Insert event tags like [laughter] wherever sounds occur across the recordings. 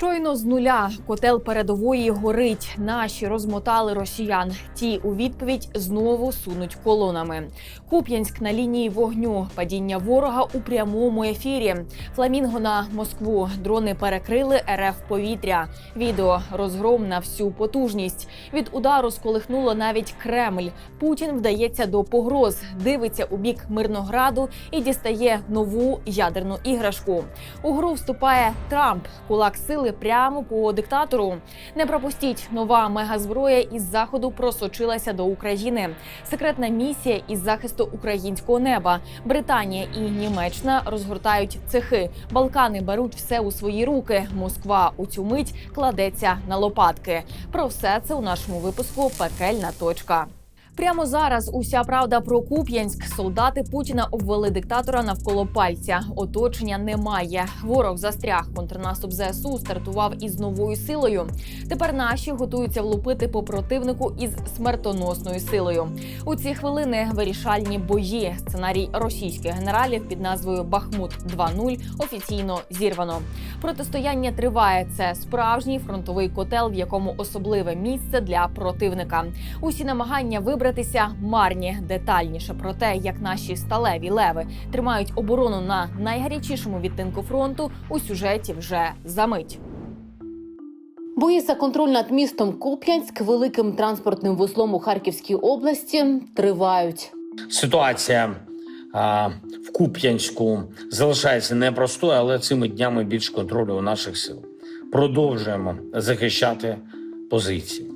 Щойно з нуля котел передової горить. Наші розмотали росіян. Ті у відповідь знову сунуть колонами. Куп'янськ на лінії вогню. Падіння ворога у прямому ефірі. Фламінго на Москву. Дрони перекрили РФ повітря. Відео розгром на всю потужність. Від удару сколихнуло навіть Кремль. Путін вдається до погроз, дивиться у бік Мирнограду і дістає нову ядерну іграшку. У гру вступає Трамп, кулак сили прямо по диктатору. Не пропустіть, нова мегазброя із заходу просочилася до України. Секретна місія із захисту українського неба. Британія і Німеччина розгортають цехи. Балкани беруть все у свої руки. Москва у цю мить кладеться на лопатки. Про все це у нашому випуску Пекельна точка. Прямо зараз уся правда про Куп'янськ. Солдати Путіна обвели диктатора навколо пальця. Оточення немає. Ворог застряг. Контрнаступ ЗСУ стартував із новою силою. Тепер наші готуються влупити по противнику із смертоносною силою. У ці хвилини вирішальні бої. Сценарій російських генералів під назвою Бахмут 2.0 офіційно зірвано. Протистояння триває. Це справжній фронтовий котел, в якому особливе місце для противника. Усі намагання вибратися марні. Детальніше про те, як наші сталеві леви тримають оборону на найгарячішому відтинку фронту у сюжеті вже за мить. Бої за контроль над містом Куп'янськ, великим транспортним вузлом у Харківській області, тривають. Ситуація а, в Куп'янську залишається непростою, але цими днями більш контролю у наших сил. Продовжуємо захищати позиції.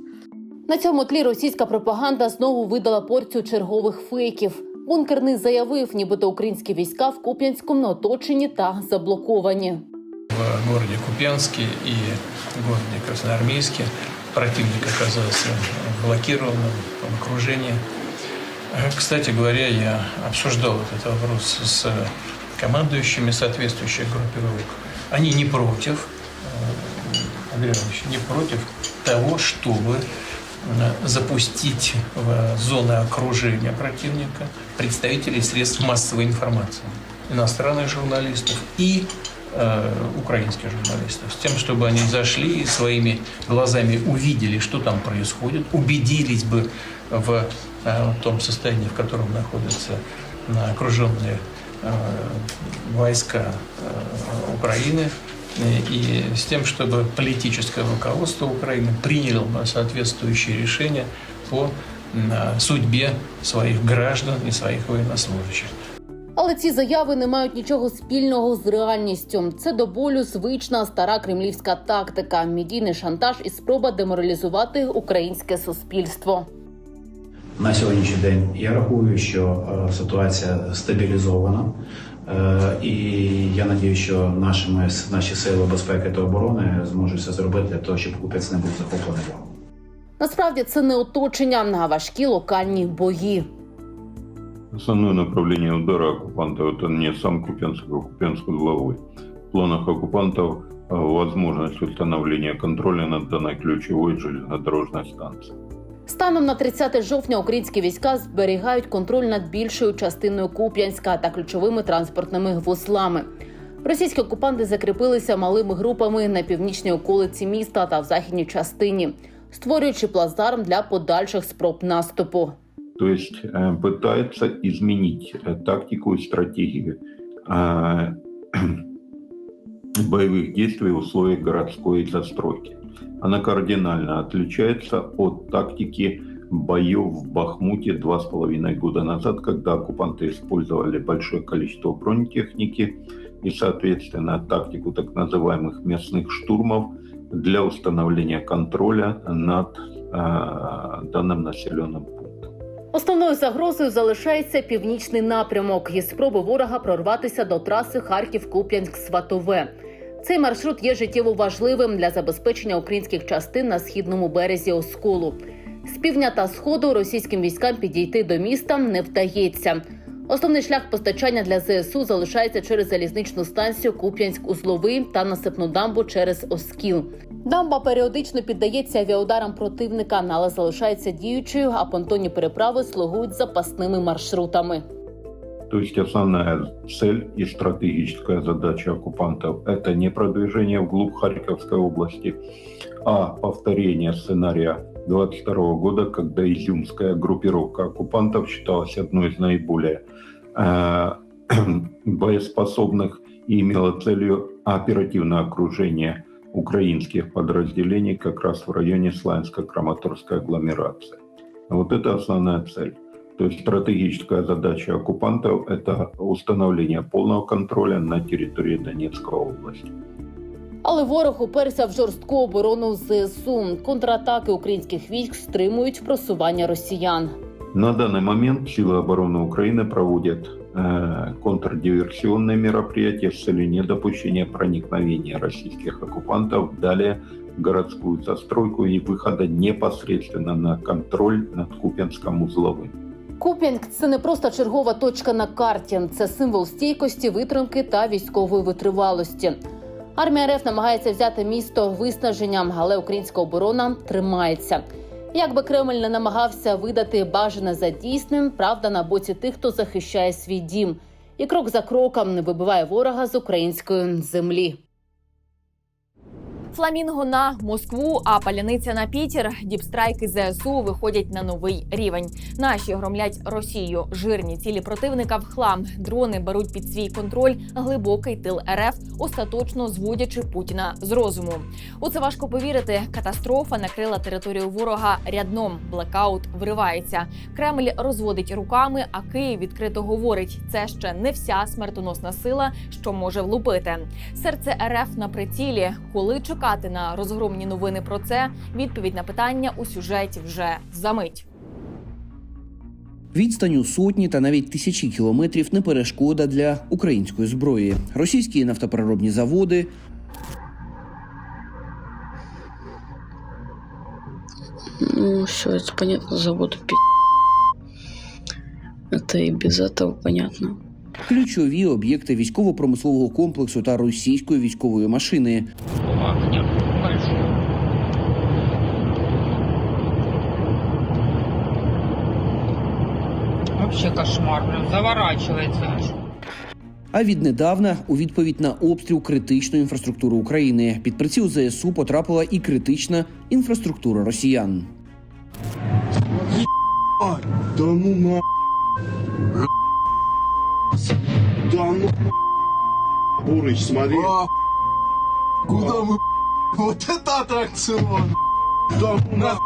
На цьому тлі російська пропаганда знову видала порцію чергових фейків. Бункерний заявив, нібито українські війська в Куп'янському оточені та заблоковані. в городе Купянске и городе Красноармейске. Противник оказался блокированным в окружении. Э, Кстати говоря, я обсуждал этот вопрос с командующими соответствующих группировок. Они не против, э, Андрей Иванович, не против того, чтобы э, запустить в зоны окружения противника представителей средств массовой информации, иностранных журналистов и э, украинских журналистов, с тем, чтобы они зашли и своими глазами увидели, что там происходит, убедились бы в э, том состоянии, в котором находятся э, окруженные э, войска э, Украины, э, и с тем, чтобы политическое руководство Украины приняло соответствующие решения по э, судьбе своих граждан и своих военнослужащих. Але ці заяви не мають нічого спільного з реальністю. Це до болю звична стара кремлівська тактика, медійний шантаж і спроба деморалізувати українське суспільство. На сьогоднішній день я рахую, що е, ситуація стабілізована, Е, і я надію, що нашими наші сили безпеки та оборони зможуть все зробити для того, щоб Купець не був захоплений. Насправді це не оточення, а важкі локальні бої. Основное направление удара оккупантов – это не сам Купенск, а Купенск узловой. В планах оккупантов э, возможность установления контроля над данной ключевой железнодорожной станцией. Станом на 30 жовтня українські війська зберігають контроль над більшою частиною Куп'янська та ключовими транспортними вузлами. Російські окупанти закріпилися малими групами на північній околиці міста та в західній частині, створюючи плацдарм для подальших спроб наступу. То есть э, пытается изменить э, тактику и стратегию э, [clears throat] боевых действий в условиях городской застройки. Она кардинально отличается от тактики боев в Бахмуте два с половиной года назад, когда оккупанты использовали большое количество бронетехники и, соответственно, тактику так называемых местных штурмов для установления контроля над э, данным населенным пунктом. Основною загрозою залишається північний напрямок і спроби ворога прорватися до траси Харків-Куп'янськ-Сватове. Цей маршрут є життєво важливим для забезпечення українських частин на східному березі Осколу. З півдня та сходу російським військам підійти до міста не вдається. Основний шлях постачання для ЗСУ залишається через залізничну станцію Куп'янськ-Узловий та насипну дамбу через Оскіл. Дамба періодично піддається авіаударам противника, але залишається діючою, а понтонні переправи слугують запасними маршрутами. То есть основная цель и стратегическая задача оккупантов – это не продвижение вглубь Харьковской области, а повторение сценария 22 года, когда изюмская группировка оккупантов считалась одной из наиболее э, [clears throat] боеспособных и имела целью оперативное окружение украинских подразделений как раз в районе Славянско-Краматорской агломерации. Вот это основная цель. То есть стратегическая задача оккупантов – это установление полного контроля на территории Донецкой области. Але ворог уперся в жорстку оборону ЗСУ. Контратаки українських військ стримують просування росіян. На данный момент силы обороны Украины проводят э, контрдиверсионные мероприятия с целью недопущения проникновения российских оккупантов далее в городскую застройку и выхода непосредственно на контроль над Купянском узловым. Куп'янськ це не просто чергова точка на карті, це символ стійкості, витримки та військової витривалості. Армія РФ намагається взяти місто виснаженням, але українська оборона тримається. Як би Кремль не намагався видати бажане за дійсним, правда на боці тих, хто захищає свій дім, і крок за кроком не вибиває ворога з української землі. Фламінго на Москву, а паляниця на Пітер. Діпстрайки ЗСУ виходять на новий рівень. Наші громлять Росію. Жирні цілі противника в хлам. Дрони беруть під свій контроль глибокий тил РФ, остаточно зводячи Путіна з розуму. У це важко повірити. Катастрофа накрила територію ворога рядном. Блекаут вривається. Кремль розводить руками, а Київ відкрито говорить: це ще не вся смертоносна сила, що може влупити. Серце РФ на прицілі. Коли чекати на розгромні новини про це? Відповідь на питання у сюжеті вже за мить. Відстань у сотні та навіть тисячі кілометрів не перешкода для української зброї. Російські нафтопереробні заводи, Ну, все, это понятно, заводу пи***. Это и без этого понятно. ключові об'єкти військово-промислового комплексу та російської військової машини. Вообще кошмар, прям заворачивается аж. А віднедавна, у відповідь на обстріл критичної інфраструктури України, під приціл ЗСУ потрапила і критична інфраструктура росіян. Да ну на... Да ну Бурыч, смотри. Куда мы... [laughs] Вот это аттракцион! Да ну на...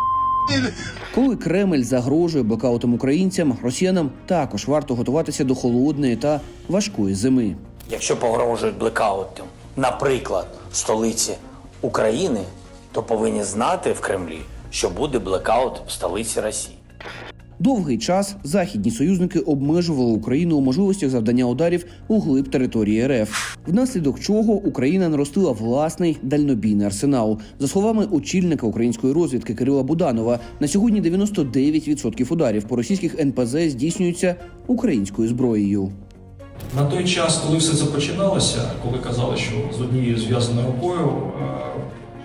коли Кремль загрожує блокаутом українцям, росіянам також варто готуватися до холодної та важкої зими. Якщо погрожують блекаутом, наприклад, столиці України, то повинні знати в Кремлі, що буде блекаут в столиці Росії. Довгий час західні союзники обмежували Україну у можливостях завдання ударів у глиб території РФ, внаслідок чого Україна наростила власний дальнобійний арсенал. За словами очільника української розвідки Кирила Буданова, на сьогодні 99% ударів по російських НПЗ здійснюються українською зброєю. На той час, коли все це починалося, коли казали, що з однією зв'язаною рукою, е,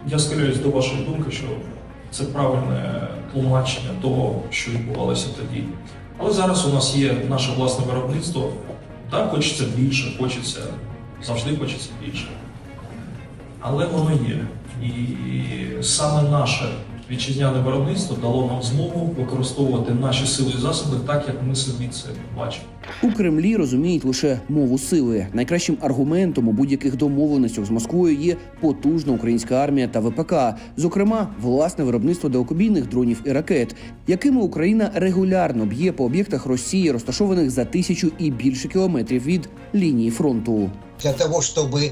я схиляюсь до вашої думки, що це правильне тлумачення того, що відбувалося тоді. Але зараз у нас є наше власне виробництво. Так, хочеться більше, хочеться, завжди хочеться більше. Але воно є. І саме наше вітчизняне виробництво дало нам змогу використовувати наші сили і засоби так, як ми собі це бачимо. У Кремлі розуміють лише мову сили. Найкращим аргументом у будь-яких домовленостях з Москвою є потужна українська армія та ВПК, зокрема, власне виробництво далекобійних дронів і ракет, якими Україна регулярно б'є по об'єктах Росії, розташованих за тисячу і більше кілометрів від лінії фронту. для того, чтобы э,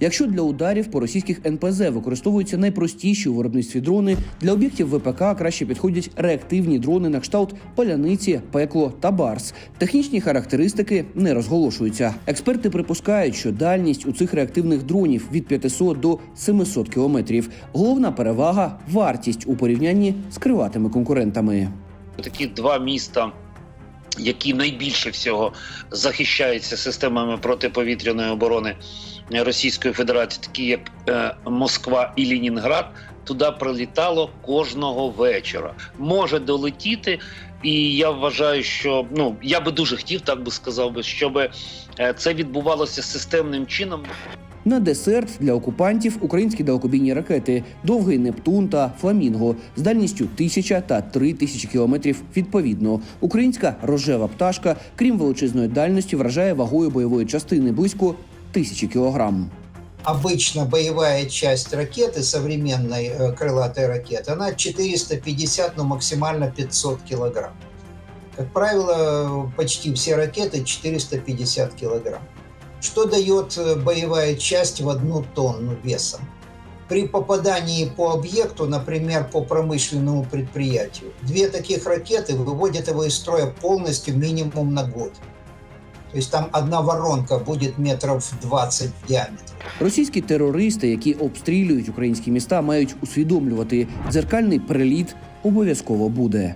Якщо для ударів по російських НПЗ використовуються найпростіші у виробництві дрони, для об'єктів ВПК краще підходять реактивні дрони на кшталт паляниці, пекло та барс. Технічні характеристики не розголошуються. Експерти припускають, що дальність у цих реактивних дронів від 500 до 700 кілометрів. Головна перевага вартість у порівнянні з криватими конкурентами. такі два міста, які найбільше всього захищаються системами протиповітряної оборони Російської Федерації, такі як е, Москва і Лінінград, туди прилітало кожного вечора. Може долетіти, і я вважаю, що ну я би дуже хотів, так би сказав би, щоб е, це відбувалося системним чином. На десерт для окупантів українські далекобійні ракети Довгий Нептун та Фламінго з дальністю 1000 та 3000 кілометрів відповідно. Українська рожева пташка, крім величезної дальності, вражає вагою бойової частини близько тисячі кілограм. Обычно боевая часть ракеты, современной э, крылатой ракеты, она 450, но максимально 500 килограмм. Как правило, почти все ракеты 450 килограмм. Что дает э, боевая часть в одну тонну весом? При попадании по объекту, например, по промышленному предприятию, две таких ракеты выводят его из строя полностью минимум на год. То есть там одна воронка буде метров 20 в діаметрі. Російські терористи, які обстрілюють українські міста, мають усвідомлювати, дзеркальний приліт обов'язково буде.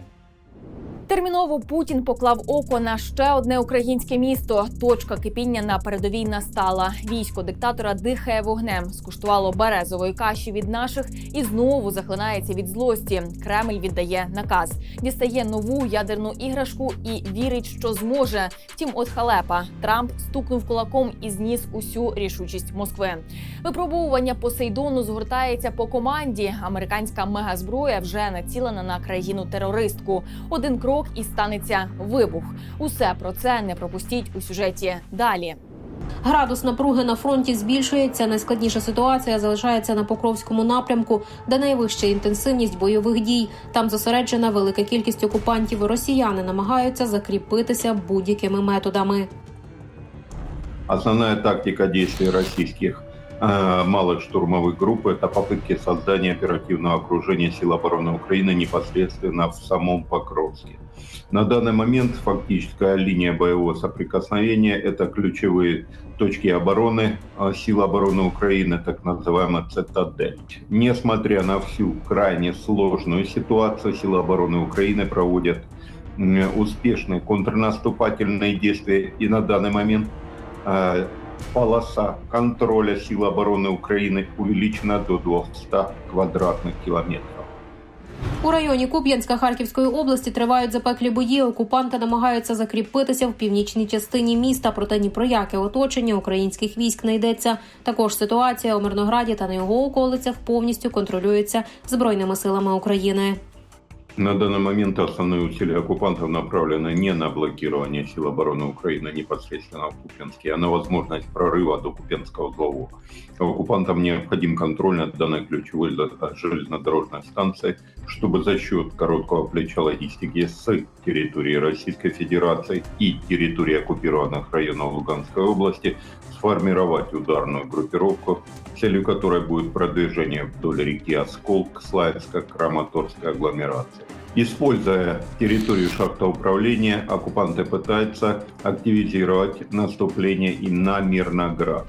Терміново Путін поклав око на ще одне українське місто. Точка кипіння на передовій настала. Військо диктатора дихає вогнем, скуштувало березової каші від наших і знову захлинається від злості. Кремль віддає наказ, дістає нову ядерну іграшку і вірить, що зможе. Втім, от халепа Трамп стукнув кулаком і зніс усю рішучість Москви. Випробовування Посейдону згортається по команді. Американська мегазброя вже націлена на країну терористку. Один крок і станеться вибух. Усе про це не пропустіть у сюжеті далі. Градус напруги на фронті збільшується. Найскладніша ситуація залишається на Покровському напрямку, де найвища інтенсивність бойових дій. Там зосереджена велика кількість окупантів. Росіяни намагаються закріпитися будь-якими методами. Основная тактика российских э, малых штурмовых групп – это попытки создания оперативного окружения сил обороны Украины непосредственно в самом Покровске. На данный момент фактическая линия боевого соприкосновения – это ключевые точки обороны э, сил обороны Украины, так называемая «Цитадель». Несмотря на всю крайне сложную ситуацию, силы обороны Украины проводят успешные контрнаступательные действия и на данный момент э, полоса контроля сил обороны Украины увеличена до 200 квадратных километров. У районі Куп'янська Харківської області тривають запеклі бої. Окупанти намагаються закріпитися в північній частині міста. Проте ні про яке оточення українських військ не йдеться. Також ситуація у Мирнограді та на його околицях повністю контролюється збройними силами України. На данный момент основные усилия оккупантов направлены не на блокирование сил обороны Украины непосредственно в Купянске, а на возможность прорыва до Купянского узлового. Оккупантам необходим контроль над данной ключевой железнодорожной станцией, чтобы за счет короткого плеча логистики с территории Российской Федерации и территории оккупированных районов Луганской области сформировать ударную группировку, целью которой будет продвижение вдоль реки Оскол к Славянско-Краматорской агломерации. Используя территорию шахтоуправления, оккупанты пытаются активизировать наступление и на Мирноград.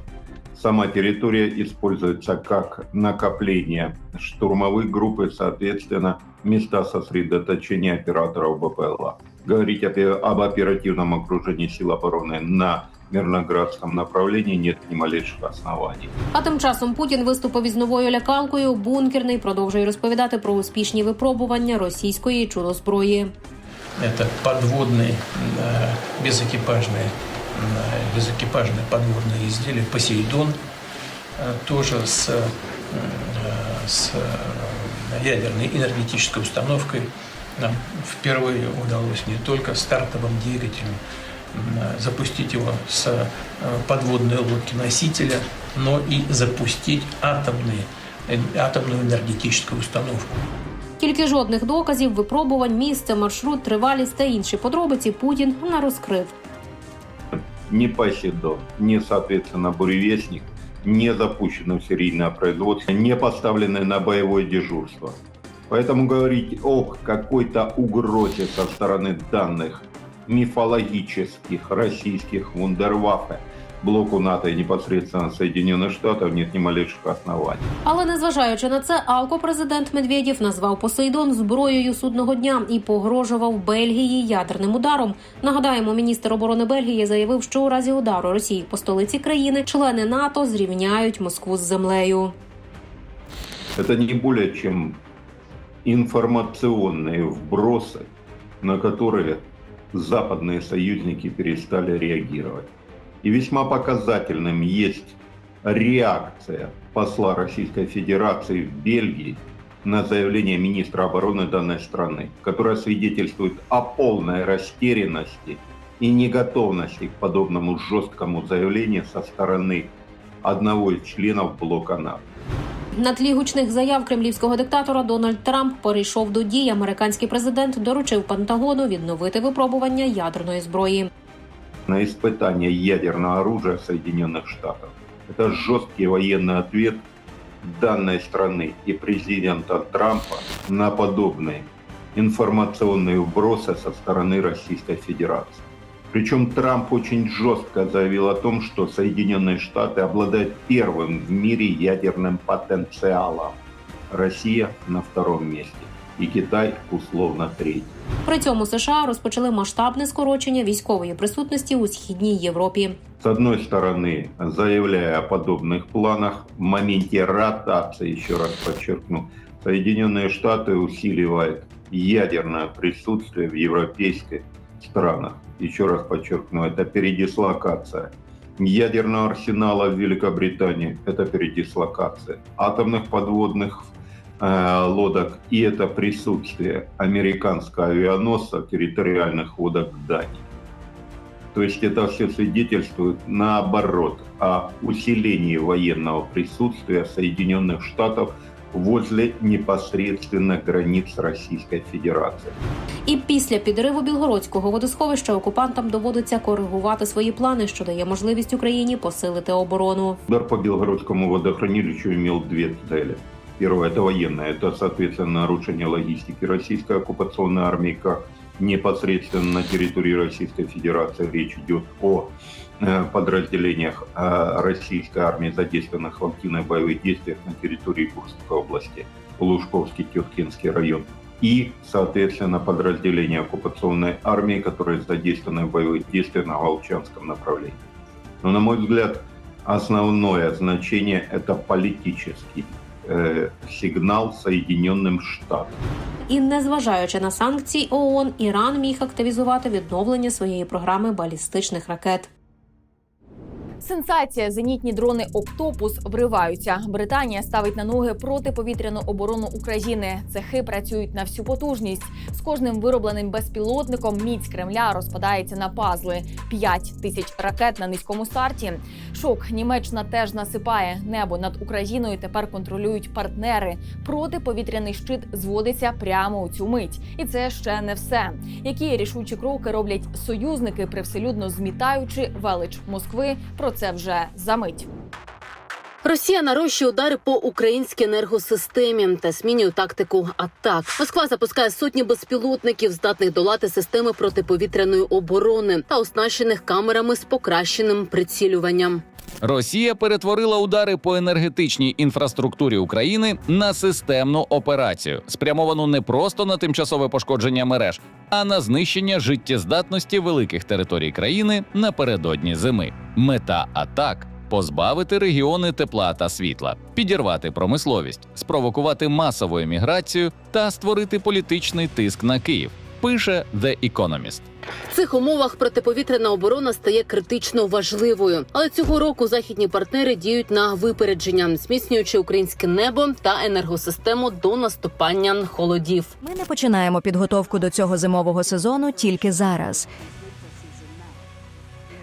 Сама территория используется как накопление штурмовых групп и, соответственно, места сосредоточения операторов БПЛА. Говорить об оперативном окружении сил обороны на Мирноградском направлении нет ни малейших оснований. А тим часом Путін виступив із новою лякалкою. Бункерний продовжує розповідати про успішні випробування російської чудо-зброї. Это подводные, э, безэкипажные, э, безэкипажные подводные изделия «Посейдон», э, тоже с, э, с э, ядерной энергетической установкой. Нам впервые удалось не только стартовым двигателем м, запустить его с э, подводной лодки-носителя, но и запустить атомные, э, атомную энергетическую установку. Тільки жодних доказів, випробувань, місце, маршрут, тривалість та інші подробиці Путін не розкрив. Ни Посейдон, ни, соответственно, Буревестник не запущены в серийное производство, не поставлены на боевое дежурство. Поэтому говорить о какой-то угрозе со стороны данных мифологических российских вундерваффе блоку НАТО и непосредственно Соединенных Штатов нет ни малейших оснований. Але незважаючи на це, алко-президент Медведєв назвав Посейдон зброєю судного дня і погрожував Бельгії ядерним ударом. Нагадаємо, міністр оборони Бельгії заявив, що у разі удару Росії по столиці країни члени НАТО зрівняють Москву з землею. Это не более чем информационные вбросы, на которые западные союзники перестали реагировать. И весьма показательным есть реакция посла Российской Федерации в Бельгии на заявление министра обороны данной страны, которая свидетельствует о полной растерянности и неготовности к подобному жесткому заявлению со стороны одного из членов блока НАТО. На тлі гучних заяв кремлівського диктатора Дональд Трамп перейшов до дій. Американський президент доручив Пентагону відновити випробування ядерної зброї. на испытание ядерного оружия Соединенных Штатов. Это жесткий военный ответ данной страны и президента Трампа на подобные информационные вбросы со стороны Российской Федерации. Причем Трамп очень жестко заявил о том, что Соединенные Штаты обладают первым в мире ядерным потенциалом. Россия на втором месте и Китай условно третий. При цьому США розпочали масштабне скорочення військової присутності у східній Європі. С одной стороны, заявляя о подобных планах, в моменте ротации, еще раз подчеркну, Соединенные Штаты усиливают ядерное присутствие в европейских странах. Еще раз подчеркну, это передислокация. Ядерного арсенала в Великобритании – это передислокация. Атомных подводных э, лодок и это присутствие американского авианосца в территориальных водах Дании. То есть это все свидетельствует наоборот о усилении военного присутствия Соединенных Штатов возле непосредственно границ Российской Федерации. І після підриву Білгородського водосховища окупантам доводиться коригувати свої плани, що дає можливість Україні посилити оборону. Удар по Білгородському водохранилищу мав дві цілі. Первое – это военное. Это, соответственно, нарушение логистики российской оккупационной армии как непосредственно на территории Российской Федерации. Речь идет о э, подразделениях э, российской армии, задействованных в активных боевых действиях на территории Курской области, Лужковский, Теткинский район. И, соответственно, подразделения оккупационной армии, которые задействованы в боевых действиях на Волчанском направлении. Но, на мой взгляд, основное значение – это политический сигнал Соединенним Штатам. І незважаючи на санкції ООН, Іран міг активізувати відновлення своєї програми балістичних ракет. Сенсація зенітні дрони Октопус вриваються. Британія ставить на ноги протиповітряну оборону України. Цехи працюють на всю потужність. З кожним виробленим безпілотником міць Кремля розпадається на пазли. П'ять тисяч ракет на низькому старті. Шок Німеччина теж насипає. Небо над Україною тепер контролюють партнери. Протиповітряний щит зводиться прямо у цю мить. І це ще не все. Які рішучі кроки роблять союзники, привселюдно змітаючи велич Москви. Про це вже за мить. Росія нарощує удари по українській енергосистемі та змінює тактику атак. Москва запускає сотні безпілотників, здатних долати системи протиповітряної оборони та оснащених камерами з покращеним прицілюванням. Росія перетворила удари по енергетичній інфраструктурі України на системну операцію, спрямовану не просто на тимчасове пошкодження мереж, а на знищення життєздатності великих територій країни напередодні зими. Мета атак. Позбавити регіони тепла та світла, підірвати промисловість, спровокувати масову еміграцію та створити політичний тиск на Київ. Пише The Economist. В цих умовах протиповітряна оборона стає критично важливою. Але цього року західні партнери діють на випередження, зміцнюючи українське небо та енергосистему до наступання холодів. Ми не починаємо підготовку до цього зимового сезону тільки зараз.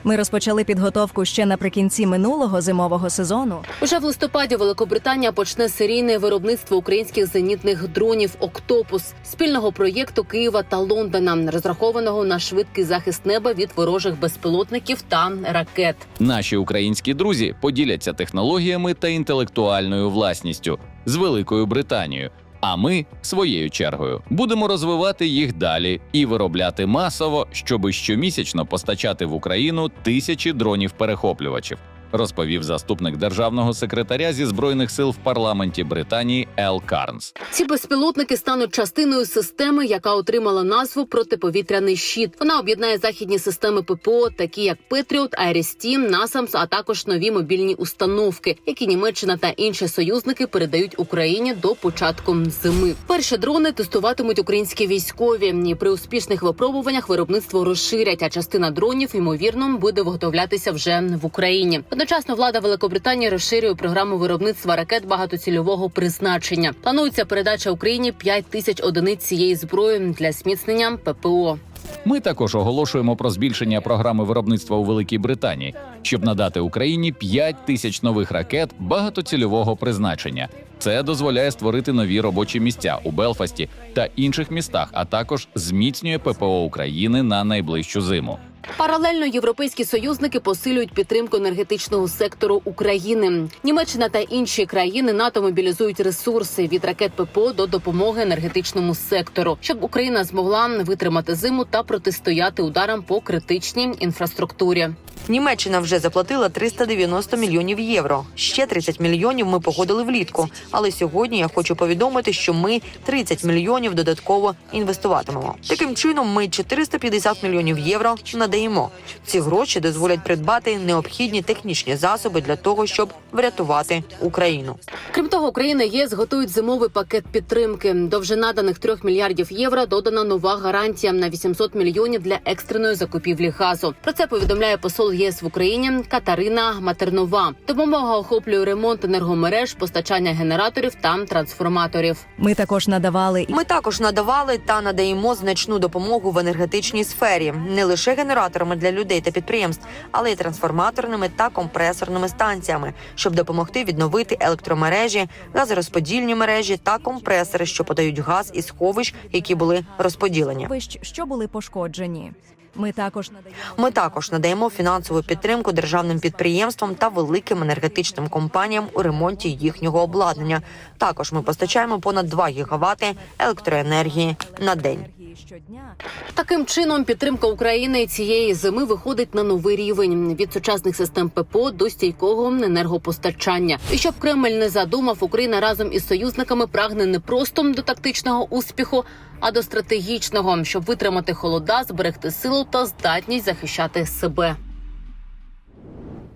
Ми розпочали підготовку ще наприкінці минулого зимового сезону. Уже в листопаді Великобританія почне серійне виробництво українських зенітних дронів Октопус спільного проєкту Києва та Лондона, розрахованого на швидкий захист неба від ворожих безпілотників та ракет. Наші українські друзі поділяться технологіями та інтелектуальною власністю з Великою Британією. А ми своєю чергою будемо розвивати їх далі і виробляти масово, щоби щомісячно постачати в Україну тисячі дронів-перехоплювачів, розповів заступник державного секретаря зі збройних сил в парламенті Британії Ел Карнс. Ці безпілотники стануть частиною системи, яка отримала назву протиповітряний щит. Вона об'єднає західні системи ППО, такі як Петріот, Айрестім, Насамс, а також нові мобільні установки, які Німеччина та інші союзники передають Україні до початку зими. Перші дрони тестуватимуть українські військові. І при успішних випробуваннях виробництво розширять, а частина дронів ймовірно буде виготовлятися вже в Україні. Одночасно влада Великобританії розширює програму виробництва ракет багатоцільового призначення. Планується передача Україні 5 тисяч одиниць цієї зброї для зміцнення ППО. Ми також оголошуємо про збільшення програми виробництва у Великій Британії, щоб надати Україні 5 тисяч нових ракет багатоцільового призначення. Це дозволяє створити нові робочі місця у Белфасті та інших містах, а також зміцнює ППО України на найближчу зиму. Паралельно європейські союзники посилюють підтримку енергетичного сектору України. Німеччина та інші країни НАТО мобілізують ресурси від ракет ППО до допомоги енергетичному сектору, щоб Україна змогла витримати зиму та протистояти ударам по критичній інфраструктурі. Німеччина вже заплатила 390 мільйонів євро. Ще 30 мільйонів ми погодили влітку. Але сьогодні я хочу повідомити, що ми 30 мільйонів додатково інвестуватимемо. Таким чином, ми 450 мільйонів євро надаємо. Ці гроші дозволять придбати необхідні технічні засоби для того, щоб врятувати Україну. Крім того, Україна ЄС готують зимовий пакет підтримки. До вже наданих 3 мільярдів євро додана нова гарантія на 800 мільйонів для екстреної закупівлі газу. Про це повідомляє посол ЄС в Україні Катерина Матернова. Допомога охоплює ремонт енергомереж, постачання генераторів та трансформаторів. Ми також надавали Ми також надавали та надаємо значну допомогу в енергетичній сфері не лише генераторами для людей та підприємств, але й трансформаторними та компресорними станціями, щоб допомогти відновити електромережі, газорозподільні мережі та компресори, що подають газ із сховищ, які були розподілені. вищ, що були пошкоджені. Ми також Ми також надаємо фінансову підтримку державним підприємствам та великим енергетичним компаніям у ремонті їхнього обладнання. Також ми постачаємо понад 2 гігавати електроенергії на день. Щодня. Таким чином, підтримка України цієї зими виходить на новий рівень від сучасних систем ППО до стійкого енергопостачання. І щоб Кремль не задумав, Україна разом із союзниками прагне не просто до тактичного успіху, а до стратегічного, щоб витримати холода, зберегти силу та здатність захищати себе.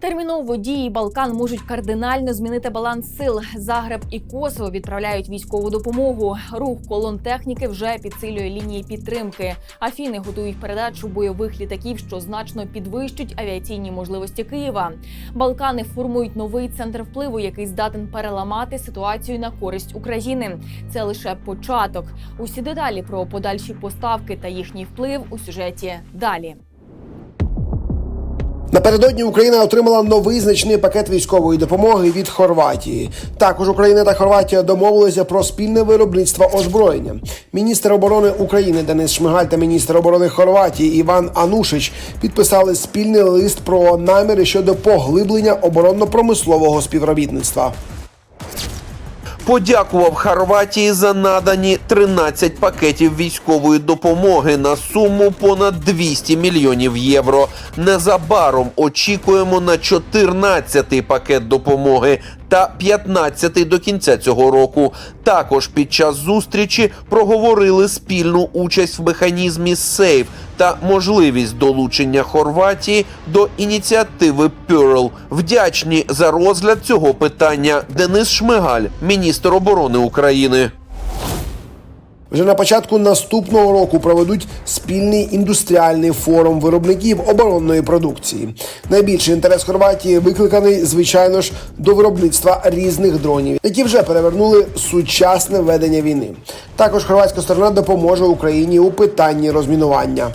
Терміново дії Балкан можуть кардинально змінити баланс сил. Загреб і Косово відправляють військову допомогу. Рух колон техніки вже підсилює лінії підтримки. Афіни готують передачу бойових літаків, що значно підвищать авіаційні можливості Києва. Балкани формують новий центр впливу, який здатен переламати ситуацію на користь України. Це лише початок. Усі деталі про подальші поставки та їхній вплив у сюжеті далі. Напередодні Україна отримала новий значний пакет військової допомоги від Хорватії. Також Україна та Хорватія домовилися про спільне виробництво озброєння. Міністр оборони України Денис Шмигаль та міністр оборони Хорватії Іван Анушич підписали спільний лист про наміри щодо поглиблення оборонно-промислового співробітництва. Подякував Хорватії за надані 13 пакетів військової допомоги на суму понад 200 мільйонів євро. Незабаром очікуємо на 14-й пакет допомоги та 15-й до кінця цього року. Також під час зустрічі проговорили спільну участь в механізмі СЕЙФ та можливість долучення Хорватії до ініціативи Pearl. Вдячні за розгляд цього питання Денис Шмигаль, міністр оборони України. Вже на початку наступного року проведуть спільний індустріальний форум виробників оборонної продукції. Найбільший інтерес Хорватії викликаний, звичайно ж, до виробництва різних дронів, які вже перевернули сучасне ведення війни. Також хорватська сторона допоможе Україні у питанні розмінування.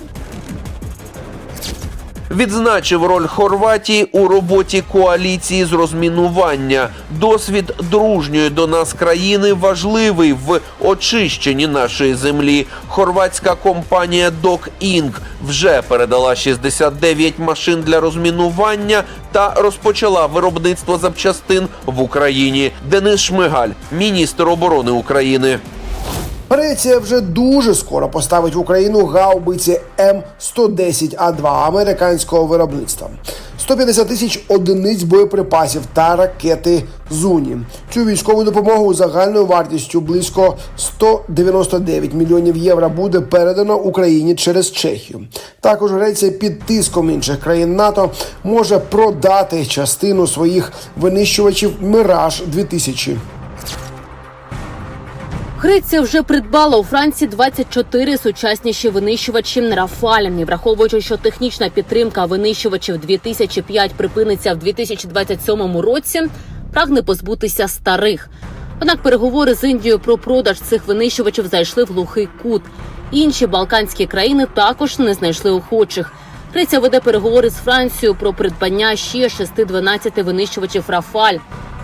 Відзначив роль Хорватії у роботі коаліції з розмінування. Досвід дружньої до нас країни важливий в очищенні нашої землі. Хорватська компанія Док Інк вже передала 69 машин для розмінування та розпочала виробництво запчастин в Україні. Денис Шмигаль, міністр оборони України. Греція вже дуже скоро поставить в Україну гаубиці М110А2 американського виробництва. 150 тисяч одиниць боєприпасів та ракети Зуні. Цю військову допомогу загальною вартістю близько 199 мільйонів євро буде передано Україні через Чехію. Також Греція під тиском інших країн НАТО може продати частину своїх винищувачів Мираж 2000 Греція вже придбала у Франції 24 сучасніші винищувачі Рафаль. І враховуючи, що технічна підтримка винищувачів 2005 припиниться в 2027 році, прагне позбутися старих. Однак переговори з Індією про продаж цих винищувачів зайшли в глухий кут. Інші балканські країни також не знайшли охочих. Греція веде переговори з Францією про придбання ще 6-12 винищувачів Рафаль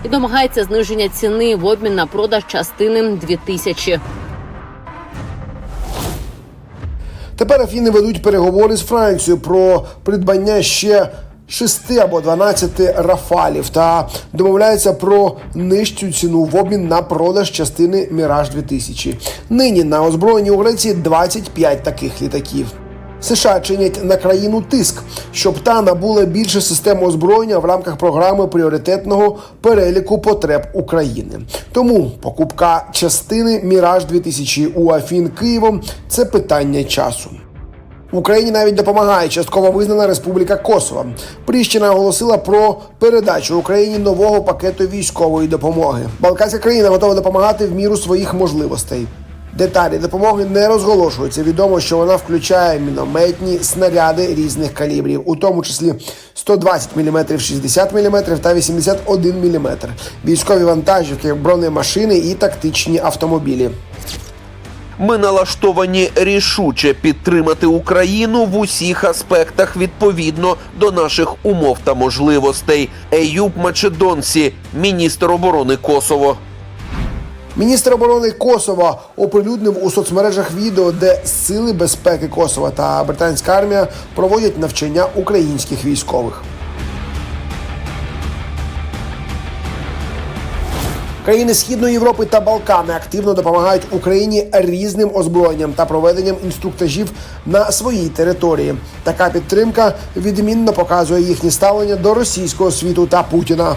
і домагається зниження ціни в обмін на продаж частини 2000. Тепер Афіни ведуть переговори з Францією про придбання ще 6 або 12 рафалів та домовляються про нижчу ціну в обмін на продаж частини Міраж 2000 Нині на озброєнні у Греції 25 таких літаків. США чинять на країну тиск, щоб та набула більше систем озброєння в рамках програми пріоритетного переліку потреб України. Тому покупка частини Міраж 2000 у Афін Києвом це питання часу. Україні навіть допомагає частково визнана Республіка Косово. Пріщина оголосила про передачу Україні нового пакету військової допомоги. Балканська країна готова допомагати в міру своїх можливостей. Деталі допомоги не розголошуються. Відомо, що вона включає мінометні снаряди різних калібрів, у тому числі 120 мм, 60 мм та 81 мм, військові вантажівки, бронемашини і тактичні автомобілі. Ми налаштовані рішуче підтримати Україну в усіх аспектах відповідно до наших умов та можливостей. Еюб Мачедонсі, міністр оборони Косово. Міністр оборони Косова оприлюднив у соцмережах відео, де сили безпеки Косова та британська армія проводять навчання українських військових. Країни Східної Європи та Балкани активно допомагають Україні різним озброєнням та проведенням інструктажів на своїй території. Така підтримка відмінно показує їхнє ставлення до російського світу та Путіна.